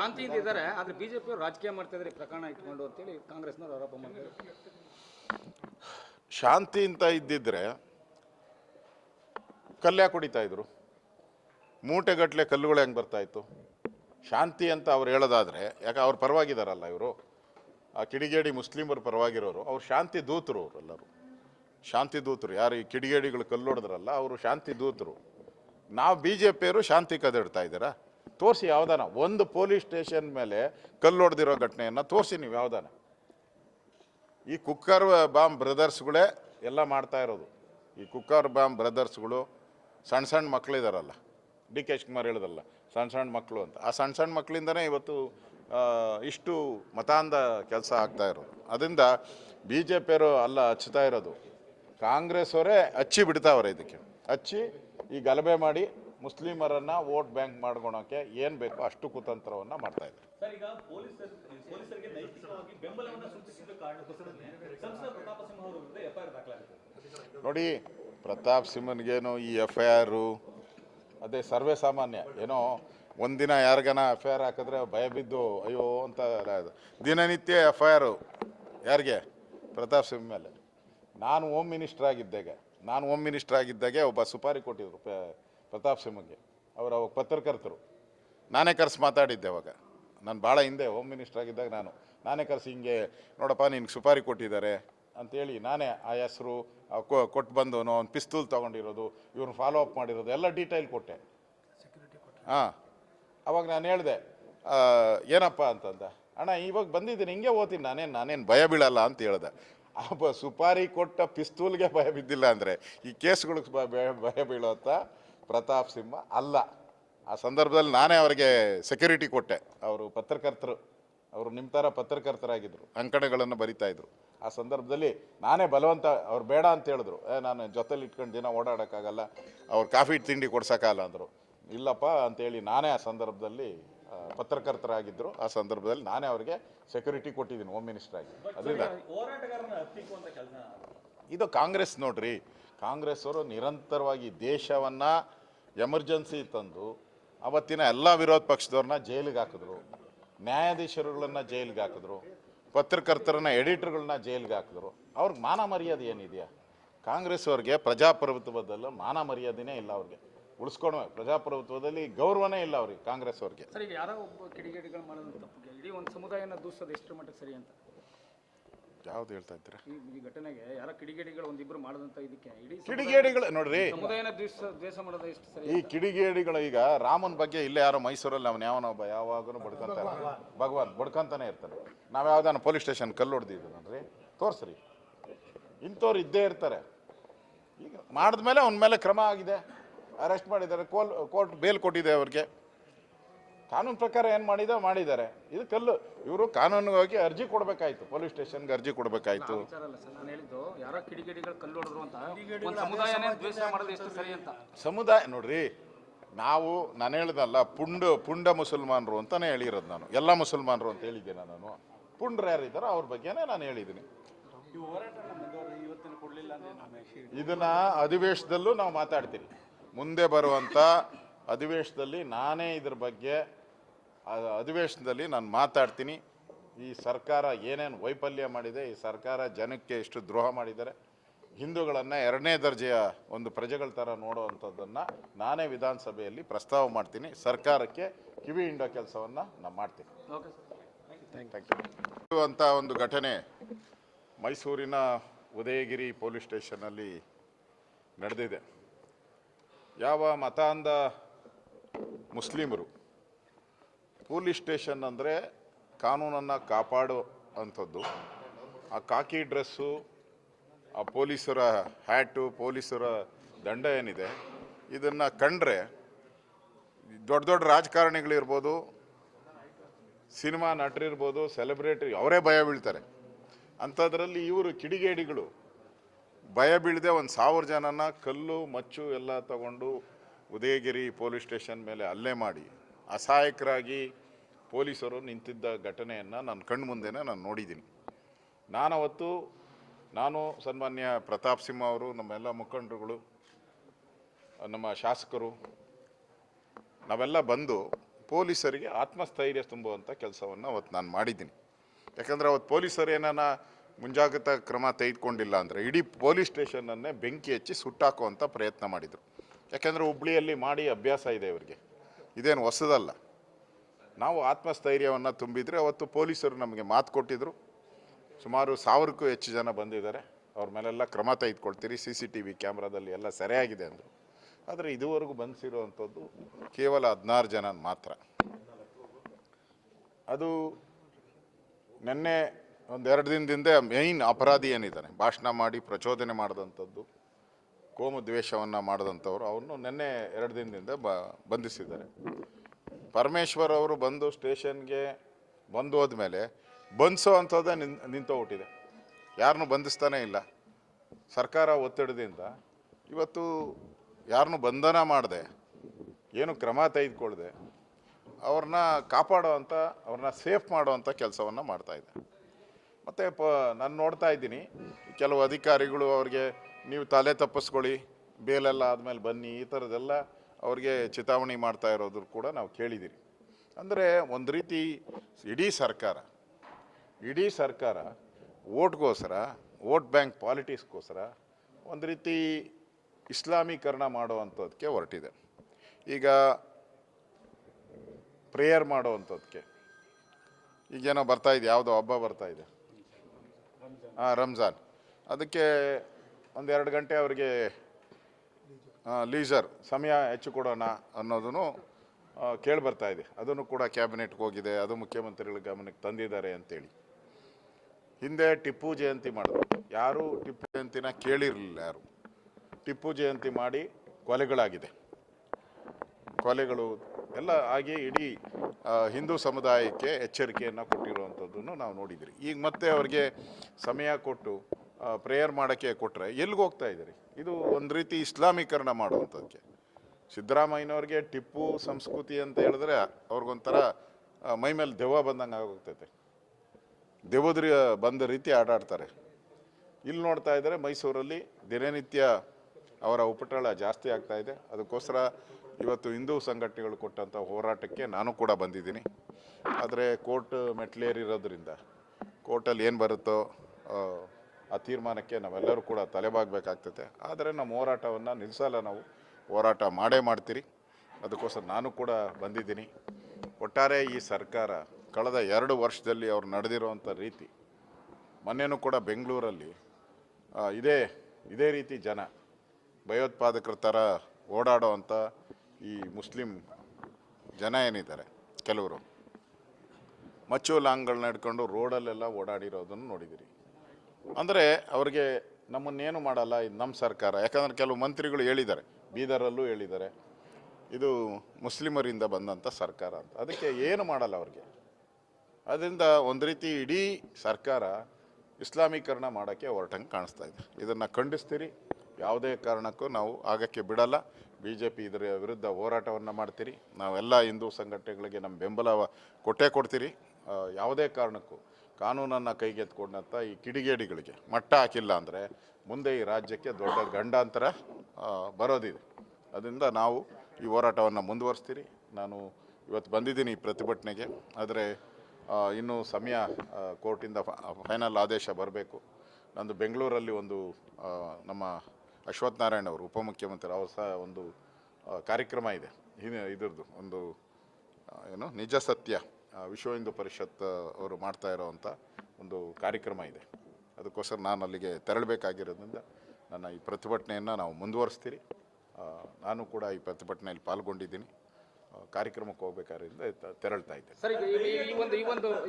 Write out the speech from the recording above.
ಶಾಂತಿಯಿಂದ ಇದ್ದಾರೆ, ಆದ್ರೆ ಬಿಜೆಪಿ ರಾಜಕೀಯ ಮಾಡ್ತಾ ಇದ್ದಾರೆ ಈ ಪ್ರಕರಣ ಇಟ್ಕೊಂಡು ಅಂತೇಳಿ ಕಾಂಗ್ರೆಸ್ನವ್ರು ಆರೋಪ ಮಾಡ್ತಾರೆ. ಶಾಂತಿ ಅಂತ ಇದ್ದಿದ್ರೆ ಕಲ್ಯಾ ಕುಡಿತಾ ಇದ್ರು? ಮೂಟೆಗಟ್ಟಲೆ ಕಲ್ಲುಗಳು ಹೆಂಗೆ ಬರ್ತಾ ಇತ್ತು? ಶಾಂತಿ ಅಂತ ಅವ್ರು ಹೇಳೋದಾದ್ರೆ, ಯಾಕೆ ಅವ್ರ ಪರವಾಗಿದಾರಲ್ಲ ಇವರು? ಆ ಕಿಡಿಗೇಡಿ ಮುಸ್ಲಿಮರು ಪರವಾಗಿರೋರು, ಅವ್ರು ಶಾಂತಿ ದೂತರು ಅವರೆಲ್ಲರೂ ಶಾಂತಿ ದೂತರು, ಯಾರು ಈ ಕಿಡಿಗೇಡಿಗಳು ಕಲ್ಲೊಡೆದ್ರಲ್ಲ ಅವರು ಶಾಂತಿ ದೂತರು. ನಾವು ಬಿ ಜೆ ಪಿಯವರು ಶಾಂತಿ ಕದಿಡ್ತಾ ಇದ್ದೀರಾ? ತೋರಿಸಿ ಯಾವ್ದಾನ. ಒಂದು ಪೊಲೀಸ್ ಸ್ಟೇಷನ್ ಮೇಲೆ ಕಲ್ಲೊಡೆದಿರೋ ಘಟನೆಯನ್ನು ತೋರಿಸಿ ನೀವು ಯಾವ್ದಾನ. ಈ ಕುಕ್ಕರ್ ಬಾಂಬ್ ಬ್ರದರ್ಸ್ಗಳೇ ಎಲ್ಲ ಮಾಡ್ತಾ ಇರೋದು. ಈ ಕುಕ್ಕರ್ ಬಾಂಬ್ ಬ್ರದರ್ಸ್ಗಳು ಸಣ್ಣ ಸಣ್ಣ ಮಕ್ಕಳಿದಾರಲ್ಲ ಡಿ ಕೆ ಕುಮಾರ್ ಹೇಳಿದಲ್ಲ ಸಣ್ಣ ಸಣ್ಣ ಮಕ್ಕಳು ಅಂತ. ಆ ಸಣ್ಣ ಸಣ್ಣ ಮಕ್ಕಳಿಂದನೇ ಇವತ್ತು ಇಷ್ಟು ಮತಾಂಧ ಕೆಲಸ ಆಗ್ತಾ ಇರೋದು. ಅದರಿಂದ ಬಿ ಜೆ ಪಿಯವರು ಅಲ್ಲ ಹಚ್ತಾ ಇರೋದು. ಕಾಂಗ್ರೆಸ್ ಅವರೇ ಹಚ್ಚಿ ಬಿಡ್ತಾವ್ರೆ ಇದಕ್ಕೆ. ಹಚ್ಚಿ ಈ ಗಲಭೆ ಮಾಡಿ ಮುಸ್ಲಿಮರನ್ನ ವೋಟ್ ಬ್ಯಾಂಕ್ ಮಾಡ್ಕೊಳಕ್ಕೆ ಏನು ಬೇಕೋ ಅಷ್ಟು ಕುತಂತ್ರವನ್ನು ಮಾಡ್ತಾ ಇದ್ದಾರೆ. ನೋಡಿ ಪ್ರತಾಪ್ ಸಿಂಹನ್ಗೇನು ಈ ಎಫ್ ಐ ಆರು ಅದೇ ಸರ್ವೇ ಸಾಮಾನ್ಯ. ಏನೋ ಒಂದಿನ ಯಾರಿಗಾನ ಎಫ್ ಐ ಆರ್ ಹಾಕಿದ್ರೆ ಭಯ ಬಿದ್ದು ಅಯ್ಯೋ ಅಂತ ದಿನನಿತ್ಯ ಎಫ್ ಐ ಆರು ಯಾರಿಗೆ? ಪ್ರತಾಪ್ ಸಿಂಹ ಮೇಲೆ. ನಾನು ಹೋಮ್ ಮಿನಿಸ್ಟರ್ ಆಗಿದ್ದಾಗ. ನಾನು ಹೋಮ್ ಮಿನಿಸ್ಟರ್ ಆಗಿದ್ದಾಗೆ ಒಬ್ಬ ಸುಪಾರಿ ಕೊಟ್ಟಿದ್ರು ಪ್ರತಾಪ್ ಸಿಂಹಗೆ ಅವರು ಅವಾಗ ಪತ್ರಕರ್ತರು. ನಾನೇ ಕರೆಸಿ ಮಾತಾಡಿದ್ದೆ ಅವಾಗ. ನಾನು ಭಾಳ ಹಿಂದೆ ಹೋಮ್ ಮಿನಿಸ್ಟರ್ ಆಗಿದ್ದಾಗ ನಾನು. ನಾನೇ ಕರೆಸಿ ಹಿಂಗೆ ನೋಡಪ್ಪ ನಿನ್ಗೆ ಸುಪಾರಿ ಕೊಟ್ಟಿದ್ದಾರೆ ಅಂತೇಳಿ ನಾನೇ ಆ ಹೆಸರು ಕೊಟ್ಟು ಬಂದವನು ಅವ್ನು ಪಿಸ್ತೂಲ್ ತೊಗೊಂಡಿರೋದು ಇವ್ರನ್ನ ಫಾಲೋ ಅಪ್ ಮಾಡಿರೋದು ಎಲ್ಲ ಡೀಟೈಲ್ ಕೊಟ್ಟೆ. ಹಾಂ. ಅವಾಗ ನಾನು ಹೇಳಿದೆ ಏನಪ್ಪ ಅಂತಂದ ಅಣ್ಣ ಇವಾಗ ಬಂದಿದ್ದೀನಿ ಹಿಂಗೆ ಓದ್ತೀನಿ ನಾನೇನು ನಾನೇನು ಭಯ ಬೀಳಲ್ಲ ಅಂತ ಹೇಳ್ದೆ. ಅಬ್ಬ ಸುಪಾರಿ ಕೊಟ್ಟ ಪಿಸ್ತೂಲ್ಗೆ ಭಯ ಬಿದ್ದಿಲ್ಲ ಅಂದರೆ ಈ ಕೇಸ್ಗಳಿಗೆ ಭಯ ಭಯ ಬೀಳೋತ್ತ? ಪ್ರತಾಪ್ ಸಿಂಹ ಅಲ್ಲ. ಆ ಸಂದರ್ಭದಲ್ಲಿ ನಾನೇ ಅವರಿಗೆ ಸೆಕ್ಯೂರಿಟಿ ಕೊಟ್ಟೆ. ಅವರು ಪತ್ರಕರ್ತರು. ಅವರು ನಿಮ್ಮ ಥರ ಪತ್ರಕರ್ತರಾಗಿದ್ದರು ಅಂಕಣಗಳನ್ನು ಬರಿತಾ ಇದ್ರು. ಆ ಸಂದರ್ಭದಲ್ಲಿ ನಾನೇ ಬಲವಂತ ಅವ್ರು ಬೇಡ ಅಂತ ಹೇಳಿದ್ರು. ಏ ನಾನು ಜೊತೆಲಿ ಇಟ್ಕೊಂಡು ದಿನ ಓಡಾಡೋಕ್ಕಾಗಲ್ಲ. ಅವ್ರು ಕಾಫಿ ತಿಂಡಿ ಕೊಡ್ಸೋಕ್ಕಾಗಲ್ಲ ಅಂದರು. ಇಲ್ಲಪ್ಪ ಅಂತೇಳಿ ನಾನೇ ಆ ಸಂದರ್ಭದಲ್ಲಿ ಪತ್ರಕರ್ತರಾಗಿದ್ದರು ಆ ಸಂದರ್ಭದಲ್ಲಿ ನಾನೇ ಅವರಿಗೆ ಸೆಕ್ಯೂರಿಟಿ ಕೊಟ್ಟಿದ್ದೀನಿ ಹೋಮ್ ಮಿನಿಸ್ಟರ್ ಆಗಿ. ಅದರಿಂದ ಇದು ಕಾಂಗ್ರೆಸ್ ನೋಡ್ರಿ. ಕಾಂಗ್ರೆಸ್ ಅವರು ನಿರಂತರವಾಗಿ ದೇಶವನ್ನ ಎಮರ್ಜೆನ್ಸಿ ತಂದು ಅವತ್ತಿನ ಎಲ್ಲ ವಿರೋಧ ಪಕ್ಷದವ್ರನ್ನ ಜೈಲಿಗೆ ಹಾಕಿದ್ರು. ನ್ಯಾಯಾಧೀಶರುಗಳನ್ನ ಜೈಲಿಗೆ ಹಾಕಿದ್ರು. ಪತ್ರಕರ್ತರನ್ನ, ಎಡಿಟರ್ಗಳನ್ನ ಜೈಲಿಗೆ ಹಾಕಿದ್ರು. ಅವ್ರಿಗೆ ಮಾನ ಮರ್ಯಾದೆ ಏನಿದೆಯಾ? ಕಾಂಗ್ರೆಸ್ ಅವ್ರಿಗೆ ಪ್ರಜಾಪ್ರಭುತ್ವದಲ್ಲಿ ಮಾನ ಮರ್ಯಾದೆನೇ ಇಲ್ಲ ಅವ್ರಿಗೆ. ಉಳಿಸ್ಕೊಳ್ವೆ ಪ್ರಜಾಪ್ರಭುತ್ವದಲ್ಲಿ ಗೌರವನೇ ಇಲ್ಲ ಅವ್ರಿಗೆ ಕಾಂಗ್ರೆಸ್ ಅವ್ರಿಗೆ ಸರಿ ಯಾರೋ ಒಬ್ಬ ಕಿಡಿಗೇಡಿಗಳು ಮಾಡೋದು ತಪ್ಪಿಗೆ, ಇಡೀ ಒಂದು ಸಮುದಾಯನ ದೂಸೋದು ಎಷ್ಟು ಮಟ್ಟಿಗೆ ಸರಿ ಅಂತ? ಯಾವ್ದು ಹೇಳ್ತಾ ಇದ್ದೀರಾ? ಈ ಈ ಘಟನೆಗೆ ಯಾರೋ ಕಿಡಿಗೇಡಿಗಳು ಒಂದಿಬ್ರು ಮಾಡದಂತ ಇದಕ್ಕೆ ಇಡೀ ಕಿಡಿಗೇಡಿಗಳು ನೋಡ್ರಿ. ಸಮುದಾಯನ ದ್ವೇಷ ದ್ವೇಷ ಮಾಡೋದು ಎಷ್ಟು ಸರಿ ಈ ಕಿಡಿಗೇಡಿಗಳು ಈಗ ರಾಮನ ಬಗ್ಗೆ ಇಲ್ಲೇ ಯಾರೋ ಮೈಸೂರಲ್ಲಿ ಅವನು ಯಾವನೊಬ್ಬ ಯಾವಾಗಲೂ ಬಡ್ಕೊಂತಾನೆ ಭಗವಾನ್ ಬಡ್ಕಂತಾನೆ ಇರ್ತಾನೆ. ನಾವು ಯಾವ್ದಾನ ಪೊಲೀಸ್ ಸ್ಟೇಷನ್ ಕಲ್ಲು ಹೊಡೆದಿದ್ದೀನಲ್ರಿ ತೋರಿಸ್ರಿ. ಇಂಥವ್ರು ಇದ್ದೇ ಇರ್ತಾರೆ. ಈಗ ಮಾಡಿದ್ಮೇಲೆ ಅವನ ಮೇಲೆ ಕ್ರಮ ಆಗಿದೆ. ಅರೆಸ್ಟ್ ಮಾಡಿದ್ದಾರೆ. ಕೋಲ್ ಕೋರ್ಟ್ ಬೇಲ್ ಕೊಟ್ಟಿದೆ ಅವ್ರಿಗೆ. ಕಾನೂನು ಪ್ರಕಾರ ಏನು ಮಾಡಿದ ಮಾಡಿದ್ದಾರೆ. ಇದು ಕಲ್ಲು. ಇವರು ಕಾನೂನಿಗಾಗಿ ಅರ್ಜಿ ಕೊಡಬೇಕಾಯ್ತು. ಪೊಲೀಸ್ ಸ್ಟೇಷನ್ಗೆ ಅರ್ಜಿ ಕೊಡಬೇಕಾಯ್ತು. ವಿಚಾರ ಅಲ್ಲ ಸರ್. ನಾನು ಹೇಳಿದ್ದು ಯಾರೋ ಕಿಡಿಗೇಡಿಗಳು ಕಲ್ಲು ಹೊಡೆದ್ರು ಅಂತ. ಒಂದು ಸಮುದಾಯನೇ ದ್ವೇಷ ಮಾಡೋದು ಎಷ್ಟು ಸಮುದಾಯ ನೋಡ್ರಿ ನಾವು ನಾನು ಹೇಳಿದಲ್ಲ ಪುಂಡ ಪುಂಡ ಮುಸಲ್ಮಾನರು ಅಂತಾನೆ ಹೇಳಿರೋದು ನಾನು. ಎಲ್ಲ ಮುಸಲ್ಮಾನರು ಅಂತ ಹೇಳಿದ್ದೇನೆ ನಾನು. ಪುಂಡ್ರ ಯಾರಿದ್ದಾರೋ ಅವ್ರ ಬಗ್ಗೆನೇ ನಾನು ಹೇಳಿದ್ದೀನಿ. ಇದನ್ನ ಅಧಿವೇಶದಲ್ಲೂ ನಾವು ಮಾತಾಡ್ತೀವಿ. ಮುಂದೆ ಬರುವಂಥ ಅಧಿವೇಶದಲ್ಲಿ ನಾನೇ ಇದ್ರ ಬಗ್ಗೆ ಅಧಿವೇಶನದಲ್ಲಿ ನಾನು ಮಾತಾಡ್ತೀನಿ. ಈ ಸರ್ಕಾರ ಏನೇನು ವೈಫಲ್ಯ ಮಾಡಿದೆ ಈ ಸರ್ಕಾರ ಜನಕ್ಕೆ ಎಷ್ಟು ದ್ರೋಹ ಮಾಡಿದ್ದಾರೆ ಹಿಂದೂಗಳನ್ನು ಎರಡನೇ ದರ್ಜೆಯ ಒಂದು ಪ್ರಜೆಗಳ ಥರ ನೋಡುವಂಥದ್ದನ್ನು ನಾನೇ ವಿಧಾನಸಭೆಯಲ್ಲಿ ಪ್ರಸ್ತಾವ ಮಾಡ್ತೀನಿ. ಸರ್ಕಾರಕ್ಕೆ ಕಿವಿ ಹಿಂಡೋ ಕೆಲಸವನ್ನು ನಾನು ಮಾಡ್ತೀನಿ. ಥ್ಯಾಂಕ್ ಯು ಅಂತ ಒಂದು ಘಟನೆ ಮೈಸೂರಿನ ಉದಯಗಿರಿ ಪೊಲೀಸ್ ಸ್ಟೇಷನಲ್ಲಿ ನಡೆದಿದೆ. ಯಾವ ಮತಾಂಧ ಮುಸ್ಲಿಮರು ಪೊಲೀಸ್ ಸ್ಟೇಷನ್ ಅಂದರೆ ಕಾನೂನನ್ನು ಕಾಪಾಡೋ ಅಂಥದ್ದು. ಆ ಕಾಕಿ ಡ್ರೆಸ್ಸು, ಆ ಪೊಲೀಸರ ಹ್ಯಾಟು, ಪೊಲೀಸರ ದಂಡ ಏನಿದೆ, ಇದನ್ನು ಕಂಡ್ರೆ ದೊಡ್ಡ ದೊಡ್ಡ ರಾಜಕಾರಣಿಗಳಿರ್ಬೋದು, ಸಿನಿಮಾ ನಟರಿರ್ಬೋದು, ಸೆಲೆಬ್ರಿಟಿ, ಅವರೇ ಭಯ ಬೀಳ್ತಾರೆ. ಅಂಥದ್ರಲ್ಲಿ ಇವರು ಕಿಡಿಗೇಡಿಗಳು. ಭಯ ಬೀಳದೆ ಒಂದು ಸಾವಿರ ಜನನ ಕಲ್ಲು, ಮಚ್ಚು ಎಲ್ಲ ತಗೊಂಡು ಉದಯಗಿರಿ ಪೊಲೀಸ್ ಸ್ಟೇಷನ್ ಮೇಲೆ ಅಲ್ಲೇ ಮಾಡಿ. ಅಸಹಾಯಕರಾಗಿ ಪೊಲೀಸರು ನಿಂತಿದ್ದ ಘಟನೆಯನ್ನು ನನ್ನ ಕಣ್ಣು ಮುಂದೆನೇ ನಾನು ನೋಡಿದ್ದೀನಿ. ನಾನವತ್ತು ನಾನು ಸನ್ಮಾನ್ಯ ಪ್ರತಾಪ್ ಸಿಂಹ ಅವರು ನಮ್ಮೆಲ್ಲ ಮುಖಂಡರುಗಳು, ನಮ್ಮ ಶಾಸಕರು, ನಾವೆಲ್ಲ ಬಂದು ಪೊಲೀಸರಿಗೆ ಆತ್ಮಸ್ಥೈರ್ಯ ತುಂಬುವಂಥ ಕೆಲಸವನ್ನು ಅವತ್ತು ನಾನು ಮಾಡಿದ್ದೀನಿ. ಯಾಕಂದರೆ ಅವತ್ತು ಪೊಲೀಸರು ಏನಾನ ಮುಂಜಾಗ್ರತಾ ಕ್ರಮ ತೆಗೆದುಕೊಂಡಿಲ್ಲ ಅಂದರೆ ಇಡೀ ಪೊಲೀಸ್ ಸ್ಟೇಷನನ್ನೇ ಬೆಂಕಿ ಹಚ್ಚಿ ಸುಟ್ಟಾಕುವಂಥ ಪ್ರಯತ್ನ ಮಾಡಿದರು. ಯಾಕೆಂದರೆ ಹುಬ್ಳಿಯಲ್ಲಿ ಮಾಡಿ ಅಭ್ಯಾಸ ಇದೆ ಇವರಿಗೆ. ಇದೇನು ಹೊಸದಲ್ಲ. ನಾವು ಆತ್ಮಸ್ಥೈರ್ಯವನ್ನು ತುಂಬಿದರೆ ಅವತ್ತು ಪೊಲೀಸರು ನಮಗೆ ಮಾತು ಕೊಟ್ಟಿದ್ದರು ಸುಮಾರು ಸಾವಿರಕ್ಕೂ ಹೆಚ್ಚು ಜನ ಬಂದಿದ್ದಾರೆ. ಅವ್ರ ಮೇಲೆಲ್ಲ ಕ್ರಮ ತೆಗೆದುಕೊಳ್ತೀರಿ. ಸಿ ಸಿ ಟಿ ವಿ ಕ್ಯಾಮ್ರಾದಲ್ಲಿ ಎಲ್ಲ ಸರಿಯಾಗಿದೆ ಅಂದರು. ಆದರೆ ಇದುವರೆಗೂ ಬಂದಿರುವಂಥದ್ದು ಕೇವಲ ಹದಿನಾರು ಜನ ಮಾತ್ರ. ಅದು ನಿನ್ನೆ ಒಂದೆರಡು ದಿನದಿಂದ ಮೇಯ್ನ್ ಅಪರಾಧಿ ಏನಿದ್ದಾನೆ ಭಾಷಣ ಮಾಡಿ ಪ್ರಚೋದನೆ ಮಾಡಿದಂಥದ್ದು. ಕೋಮು ದ್ವೇಷವನ್ನು ಮಾಡಿದಂಥವ್ರು ಅವನು ನಿನ್ನೆ ಎರಡು ದಿನದಿಂದ ಬ, ಬಂಧಿಸಿದ್ದಾರೆ. ಪರಮೇಶ್ವರ್ ಅವರು ಬಂದು ಸ್ಟೇಷನ್ಗೆ ಬಂದು ಹೋದ್ಮೇಲೆ ಬಂಧಿಸೋ ಅಂಥದ್ದೇ ನಿನ್ ನಿಂತೋಗ್ಬಿಟ್ಟಿದೆ ಯಾರನ್ನೂ ಬಂಧಿಸ್ತಾನೇ ಇಲ್ಲ. ಸರ್ಕಾರ ಒತ್ತಡದಿಂದ ಇವತ್ತು ಯಾರನ್ನೂ ಬಂಧನ ಮಾಡದೆ, ಏನು ಕ್ರಮ ತೆಗೆದುಕೊಳ್ಳದೆ ಅವ್ರನ್ನ ಕಾಪಾಡೋವಂಥ ಅವ್ರನ್ನ ಸೇಫ್ ಮಾಡೋವಂಥ ಕೆಲಸವನ್ನು ಮಾಡ್ತಾಯಿದೆ ಮತ್ತು ಪ, ನಾನು ನೋಡ್ತಾ ಇದ್ದೀನಿ. ಕೆಲವು ಅಧಿಕಾರಿಗಳು ಅವ್ರಿಗೆ ನೀವು ತಲೆ ತಪ್ಪಿಸ್ಕೊಳ್ಳಿ, ಬೇಲೆಲ್ಲ ಆದಮೇಲೆ ಬನ್ನಿ, ಈ ಥರದ್ದೆಲ್ಲ ಅವ್ರಿಗೆ ಚಿತಾವಣೆ ಮಾಡ್ತಾ ಇರೋದು ಕೂಡ ನಾವು ಕೇಳಿದ್ದೀರಿ. ಅಂದರೆ ಒಂದು ರೀತಿ ಇಡೀ ಸರ್ಕಾರ ಇಡೀ ಸರ್ಕಾರ ಓಟ್ಗೋಸ್ಕರ ವೋಟ್ ಬ್ಯಾಂಕ್ ಪಾಲಿಟಿಕ್ಸ್ಗೋಸ್ಕರ ಒಂದು ರೀತಿ ಇಸ್ಲಾಮೀಕರಣ ಮಾಡುವಂಥದ್ದಕ್ಕೆ ಹೊರಟಿದೆ. ಈಗ ಪ್ರೇಯರ್ ಮಾಡುವಂಥದ್ದಕ್ಕೆ ಈಗೇನೋ ಬರ್ತಾ ಇದೆ, ಯಾವುದೋ ಹಬ್ಬ ಇದೆ. ಹಾಂ ರಂಜಾನ್. ಅದಕ್ಕೆ ಒಂದೆರಡು ಗಂಟೆ ಅವರಿಗೆ ಲೀಸರ್ ಸಮಯ ಹೆಚ್ಚು ಕೊಡೋಣ ಅನ್ನೋದನ್ನು ಕೇಳಿ ಬರ್ತಾ ಇದೆ. ಅದನ್ನು ಕೂಡ ಕ್ಯಾಬಿನೆಟ್ಗೆ ಹೋಗಿದೆ. ಅದು ಮುಖ್ಯಮಂತ್ರಿಗಳ ಗಮನಕ್ಕೆ ತಂದಿದ್ದಾರೆ ಅಂತೇಳಿ. ಹಿಂದೆ ಟಿಪ್ಪು ಜಯಂತಿ ಮಾಡಿದ್ರು. ಯಾರೂ ಟಿಪ್ಪು ಜಯಂತಿನ ಕೇಳಿರಲಿಲ್ಲ ಯಾರು. ಟಿಪ್ಪು ಜಯಂತಿ ಮಾಡಿ ಕೊಲೆಗಳಾಗಿದೆ. ಕೊಲೆಗಳು ಎಲ್ಲ ಆಗಿ ಇಡೀ ಹಿಂದೂ ಸಮುದಾಯಕ್ಕೆ ಎಚ್ಚರಿಕೆಯನ್ನು ಕೊಟ್ಟಿರುವಂಥದ್ದನ್ನು ನಾವು ನೋಡಿದ್ದೀರಿ ಈಗ ಮತ್ತೆ ಅವರಿಗೆ ಸಮಯ ಕೊಟ್ಟು ಪ್ರೇಯರ್ ಮಾಡೋಕ್ಕೆ ಕೊಟ್ಟರೆ ಎಲ್ಲಿಗೆ ಹೋಗ್ತಾ ಇದ್ದೀರಿ? ಇದು ಒಂದು ರೀತಿ ಇಸ್ಲಾಮೀಕರಣ ಮಾಡುವಂಥದ್ದಕ್ಕೆ ಸಿದ್ದರಾಮಯ್ಯನವ್ರಿಗೆ ಟಿಪ್ಪು ಸಂಸ್ಕೃತಿ ಅಂತ ಹೇಳಿದ್ರೆ ಅವ್ರಿಗೊಂಥರ ಮೈ ಮೇಲೆ ದೆವ್ವ ಬಂದಂಗೆ ಆಗೋಗ್ತೈತೆ. ದೆವ್ವದ್ರಿ ಬಂದ ರೀತಿ ಆಟಾಡ್ತಾರೆ. ಇಲ್ಲಿ ನೋಡ್ತಾ ಇದ್ದಾರೆ ಮೈಸೂರಲ್ಲಿ ದಿನನಿತ್ಯ ಅವರ ಉಪಟಳ ಜಾಸ್ತಿ ಆಗ್ತಾ ಇದೆ. ಅದಕ್ಕೋಸ್ಕರ ಇವತ್ತು ಹಿಂದೂ ಸಂಘಟನೆಗಳು ಕೊಟ್ಟಂಥ ಹೋರಾಟಕ್ಕೆ ನಾನು ಕೂಡ ಬಂದಿದ್ದೀನಿ. ಆದರೆ ಕೋರ್ಟ್ ಮೆಟ್ಲೇರಿರೋದ್ರಿಂದ, ಕೋರ್ಟಲ್ಲಿ ಏನು ಬರುತ್ತೋ ಆ, ತೀರ್ಮಾನಕ್ಕೆ ನಾವೆಲ್ಲರೂ ಕೂಡ ತಲೆಬಾಗಬೇಕಾಗ್ತದೆ. ಆದರೆ ನಮ್ಮ ಹೋರಾಟವನ್ನು ನಿಲ್ಲಿಸಲ್ಲ ನಾವು. ಹೋರಾಟ ಮಾಡೇ ಮಾಡ್ತೀರಿ. ಅದಕ್ಕೋಸ್ಕರ ನಾನು ಕೂಡ ಬಂದಿದ್ದೀನಿ. ಒಟ್ಟಾರೆ ಈ ಸರ್ಕಾರ ಕಳೆದ ಎರಡು ವರ್ಷದಲ್ಲಿ ಅವ್ರು ನಡೆದಿರುವಂಥ ರೀತಿ ಮೊನ್ನೆನೂ ಕೂಡ ಬೆಂಗಳೂರಲ್ಲಿ ಇದೇ ಇದೇ ರೀತಿ ಜನ ಭಯೋತ್ಪಾದಕರ ಥರ ಓಡಾಡೋವಂಥ ಈ ಮುಸ್ಲಿಂ ಜನ ಏನಿದ್ದಾರೆ ಕೆಲವರು ಮಚ್ಚು ಲಾಂಗ್ಗಳನ್ನ ಹಿಡ್ಕೊಂಡು ರೋಡಲ್ಲೆಲ್ಲ ಓಡಾಡಿರೋದನ್ನು ನೋಡಿದಿರಿ. ಅಂದರೆ ಅವರಿಗೆ ನಮ್ಮನ್ನೇನು ಮಾಡಲ್ಲ, ಇದು ನಮ್ಮ ಸರ್ಕಾರ. ಯಾಕಂದ್ರೆ ಕೆಲವು ಮಂತ್ರಿಗಳು ಹೇಳಿದ್ದಾರೆ ಬೀದರಲ್ಲೂ ಹೇಳಿದ್ದಾರೆ, ಇದು ಮುಸ್ಲಿಮರಿಂದ ಬಂದಂಥ ಸರ್ಕಾರ ಅಂತ. ಅದಕ್ಕೆ ಏನು ಮಾಡಲ್ಲ ಅವ್ರಿಗೆ. ಅದರಿಂದ ಒಂದು ರೀತಿ ಇಡೀ ಸರ್ಕಾರ ಇಸ್ಲಾಮೀಕರಣ ಮಾಡೋಕ್ಕೆ ಹೊರಟಂಗೆ ಕಾಣಿಸ್ತಾ ಇದೆ. ಇದನ್ನು ಖಂಡಿಸ್ತೀರಿ. ಯಾವುದೇ ಕಾರಣಕ್ಕೂ ನಾವು ಆಗಕ್ಕೆ ಬಿಡಲ್ಲ. ಬಿ ಜೆ ಪಿ ಇದರ ವಿರುದ್ಧ ಹೋರಾಟವನ್ನು ಮಾಡ್ತೀರಿ. ನಾವೆಲ್ಲ ಹಿಂದೂ ಸಂಘಟನೆಗಳಿಗೆ ನಮ್ಮ ಬೆಂಬಲ ಕೊಟ್ಟೇ ಕೊಡ್ತೀರಿ. ಯಾವುದೇ ಕಾರಣಕ್ಕೂ. ಕಾನೂನನ್ನು ಕೈಗೆತ್ಕೊಂಡಂಥ ಈ ಕಿಡಿಗೇಡಿಗಳಿಗೆ ಮಟ್ಟ ಹಾಕಿಲ್ಲ ಅಂದರೆ ಮುಂದೆ ಈ ರಾಜ್ಯಕ್ಕೆ ದೊಡ್ಡ ಗಂಡಾಂತರ ಬರೋದಿದೆ. ಅದರಿಂದ ನಾವು ಈ ಹೋರಾಟವನ್ನು ಮುಂದುವರಿಸ್ತೀರಿ. ನಾನು ಇವತ್ತು ಬಂದಿದ್ದೀನಿ ಈ ಪ್ರತಿಭಟನೆಗೆ. ಆದರೆ ಇನ್ನೂ ಸಮಯ ಕೋರ್ಟಿಂದ ಫೈನಲ್ ಆದೇಶ ಬರಬೇಕು. ನಂದು ಬೆಂಗಳೂರಲ್ಲಿ ಒಂದು ನಮ್ಮ ಅಶ್ವಥ್ ನಾರಾಯಣ್ ಅವರು, ಉಪಮುಖ್ಯಮಂತ್ರಿ ಅವ್ರ ಸಹ ಒಂದು ಕಾರ್ಯಕ್ರಮ ಇದೆ. ಇದರದ್ದು ಒಂದು ಏನು, ನಿಜ ಸತ್ಯ ವಿಶ್ವ ಹಿಂದೂ ಪರಿಷತ್ ಅವರು ಮಾಡ್ತಾ ಇರೋವಂಥ ಒಂದು ಕಾರ್ಯಕ್ರಮ ಇದೆ. ಅದಕ್ಕೋಸ್ಕರ ನಾನು ಅಲ್ಲಿಗೆ ತೆರಳಬೇಕಾಗಿರೋದ್ರಿಂದ ನನ್ನ ಈ ಪ್ರತಿಭಟನೆಯನ್ನು ನಾವು ಮುಂದುವರಿಸ್ತೀರಿ. ನಾನು ಕೂಡ ಈ ಪ್ರತಿಭಟನೆಯಲ್ಲಿ ಪಾಲ್ಗೊಂಡಿದ್ದೀನಿ. ಕಾರ್ಯಕ್ರಮಕ್ಕೆ ಹೋಗ್ಬೇಕಾದ್ರಿಂದ ತೆರಳ್ತಾ ಇದ್ದೇನೆ.